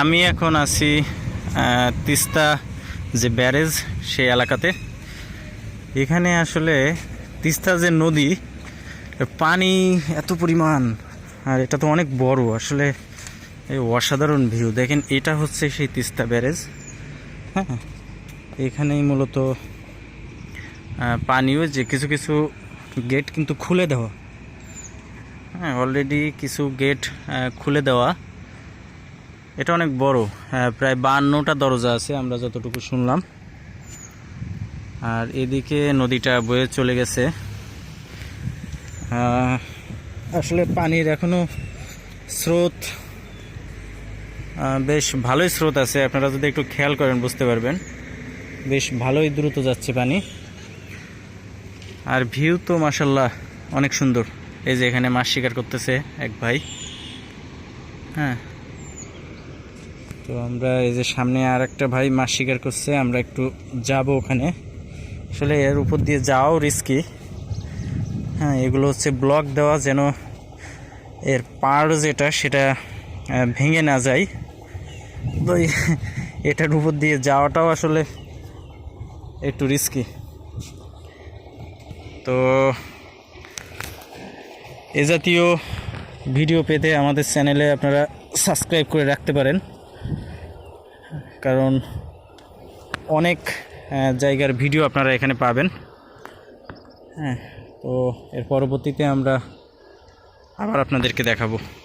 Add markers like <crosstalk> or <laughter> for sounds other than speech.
আমি এখন আছি তিস্তা যে ব্যারেজ সেই এলাকাতে। এখানে আসলে তিস্তা যে নদী, পানি এত পরিমাণ, আর এটা তো অনেক বড়, আসলে এই অসাধারণ ভিউ। দেখেন, এটা হচ্ছে সেই তিস্তা ব্যারেজ। হ্যাঁ এখানেই মূলত পানিও যে কিছু কিছু গেট কিন্তু খুলে দেওয়া। হ্যাঁ অলরেডি কিছু গেট খুলে দেওয়া। এটা অনেক বড় হ্যাঁ, প্রায় বান্নটা দরজা আছে আমরা যতটুকু শুনলাম। আর এদিকে নদীটা বয়ে চলে গেছে। আসলে পানির এখনও স্রোত বেশ ভালোই স্রোত আছে। আপনারা যদি একটু খেয়াল করেন বুঝতে পারবেন। বেশ ভালোই দ্রুত যাচ্ছে পানি। আর ভিউ তো মাসাল্লাহ অনেক সুন্দর। এই যে এখানে মাছ শিকার করতেছে এক ভাই। হ্যাঁ তো আমরা এই যে সামনে আর একটা ভাই মাছ শিকার করছে, আমরা একটু যাব ওখানে। আসলে এর উপর দিয়ে যাওয়াও রিস্কি হ্যাঁ এগুলো হচ্ছে ব্লক দেওয়া যেন এর পাড় যেটা, সেটা ভেঙে না যায়। তো <laughs> এটার উপর দিয়ে যাওয়াটাও আসলে একটু রিস্কি তো এ জাতীয় ভিডিও পেতে আমাদের চ্যানেলে আপনারা সাবস্ক্রাইব করে রাখতে পারেন। কারণ অনেক জায়গার ভিডিও আপনারা এখানে পাবেন। হ্যাঁ তো এর পরবর্তীতে আমরা আবার আপনাদেরকে দেখাবো।